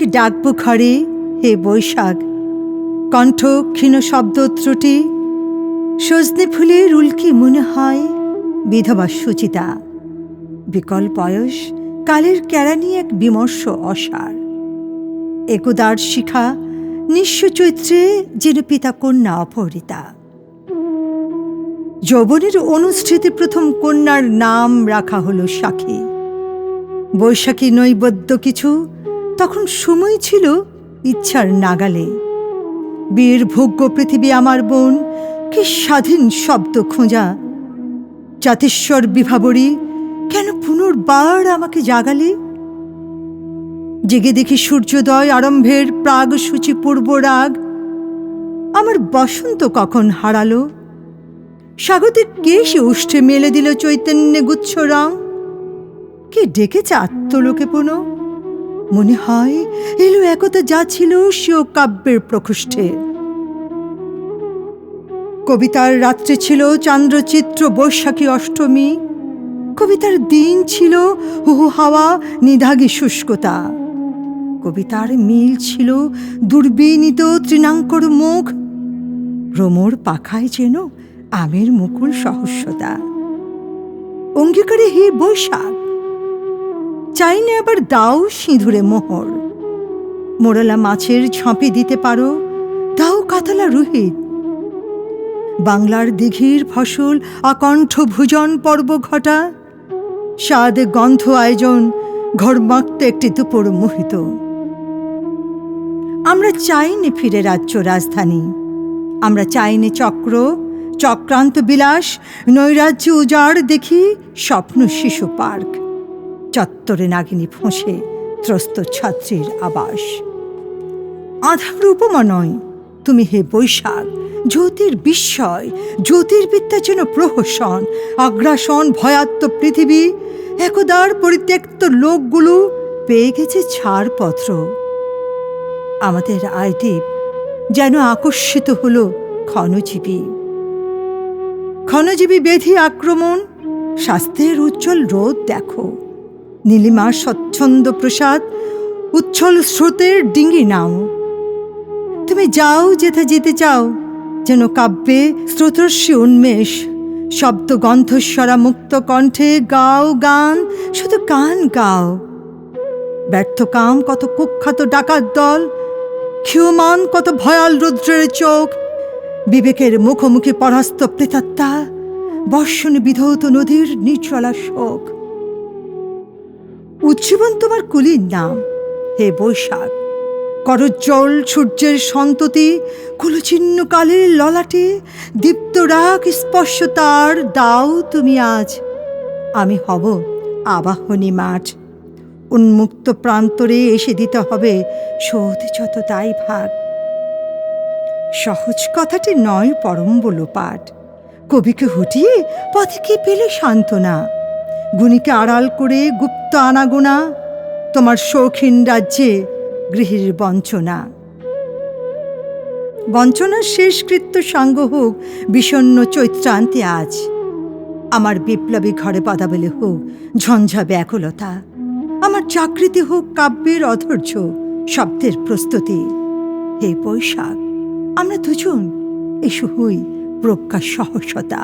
ডাকবো ঘরে, হে বৈশাখ। কণ্ঠ, ক্ষীণ শব্দ, ত্রুটি, সজনে ফুলের উল্কি মনে হয়, বিধবা সুচিতা। বিকল বয়স কালের কেরানি এক বিমর্ষ অসার। একদার শিখা, নিঃস্ব চৈত্রে যেন পিতা কন্যা অপহৃতা। যৌবনের অনুষ্ঠিতে প্রথম কন্যার নাম রাখা হলো সাখী। বৈশাখী নৈবদ্য কিছু তখন সময় ছিল ইচ্ছার নাগালে। বীর ভোগ্য পৃথিবী আমার বোন, কি স্বাধীন শব্দ খোঁজা। জাতেশ্বর বিভাবরী, কেন পুনর্বার আমাকে জাগালে? জেগে দেখি সূর্যোদয় আরম্ভের প্রাগ সূচি পূর্ব রাগ। আমার বসন্ত কখন হারালো? স্বাগতের কে সে উষ্ঠে মেলে দিল চৈতন্যে গুচ্ছ রং? কে ডেকেছে আত্মলোকে পুনঃ? মনে হয় এলো একতা যা ছিল সেও কাব্যের প্রকোষ্ঠে। কবিতার রাত্রে ছিল চান্দ্রচিত্র বৈশাখী অষ্টমী। কবিতার দিন ছিল হুহু হাওয়া, নিধাগী শুষ্কতা। কবিতার মিল ছিল দুর্বিনীত তৃণাঙ্কর মুখ। ভ্রমর পাখায় যেন আমের মুকুল সহস্যতা অঙ্গীকারে হে বৈশাখ চাইনে আবার দাও সিঁদুরে মোহর। মোড়ালা মাছের ঝাঁপি দিতে পারো, দাও কাতলা রুহিত। বাংলার দিঘির ফসল, আকণ্ঠ ভুজন পর্ব ঘটা, স্বাদ গন্ধ আয়োজন, ঘরমাক্ত একটি দুপুর মোহিত। আমরা চাইনি ফিরে রাজ্য রাজধানী। আমরা চাইনি চক্র, চক্রান্ত বিলাস, নৈরাজ্য উজাড় দেখি স্বপ্ন শিশু পার্ক। চত্বরে নাগিনী ফোঁসে ত্রস্ত ছাত্রীর আবাস। আধার উপমা নয়, তুমি হে বৈশাখ, জ্যোতির বিস্ময়, জ্যোতির্বিদ্যা যেন প্রহসন, আগ্রাসন ভয়াত্ম পৃথিবী, একদার পরিত্যক্ত লোকগুলো পেয়ে গেছে ছাড়পত্র। আমাদের আইডিপ যেন আকর্ষিত হলো ক্ষণজীবী। ক্ষণজীবী বেধি আক্রমণ, স্বাস্থ্যের উজ্জ্বল রোদ দেখো। নীলিমার স্বচ্ছন্দ প্রসাদ, উচ্ছল স্রোতের ডিঙ্গি নাও তুমি যাও যেথা যেতে চাও, যেন কাব্যে স্রোতস্বী উন্মেষ। শব্দ গন্ধস্বরা মুক্ত কণ্ঠে গাও গান, শুধু গান গাও। ব্যর্থ কাম কত কুখ্যাত ডাকাত দল, ক্ষীয়মান কত ভয়াল রুদ্রের চোখ। বিবেকের মুখোমুখি পরাস্ত প্রেতাত্মা, বর্ষণ বিধৌত নদীর নিচলা শোক। উজ্জীবন তোমার কুলির নাম। হে বৈশাখ করজ্জ্বল সূর্যের সন্ততি, কুলচিহ্ন কালের ললাটে, দীপ্ত রাগ স্পর্শ তার দাও তুমি আজ। আমি হব আবাহনী মাঠ। উন্মুক্ত প্রান্তরে এসে দিতে হবে শোধ যত তাই ভাগ সহজ কথাটি নয় পরম বলো পাঠ কবিকে হুটিয়ে পথে কি পেলে সান্ত্বনা? গুণীকে আড়াল করে গুপ্ত আনাগোনা, তোমার শৌখিন রাজ্যে গৃহের বঞ্চনা। বঞ্চনার শেষকৃত্য সাঙ্গ হোক বিষণ্ন চৈত্রান্তে আজ। আমার বিপ্লবী ঘরে পদাবলী হোক ঝঞ্ঝা ব্যাকুলতা আমার চাকরিতে হোক কাব্যের অধৈর্য, শব্দের প্রস্তুতি। হে বৈশাখ, আমরা দুজন, এসো হই প্রজ্ঞা সহসতা।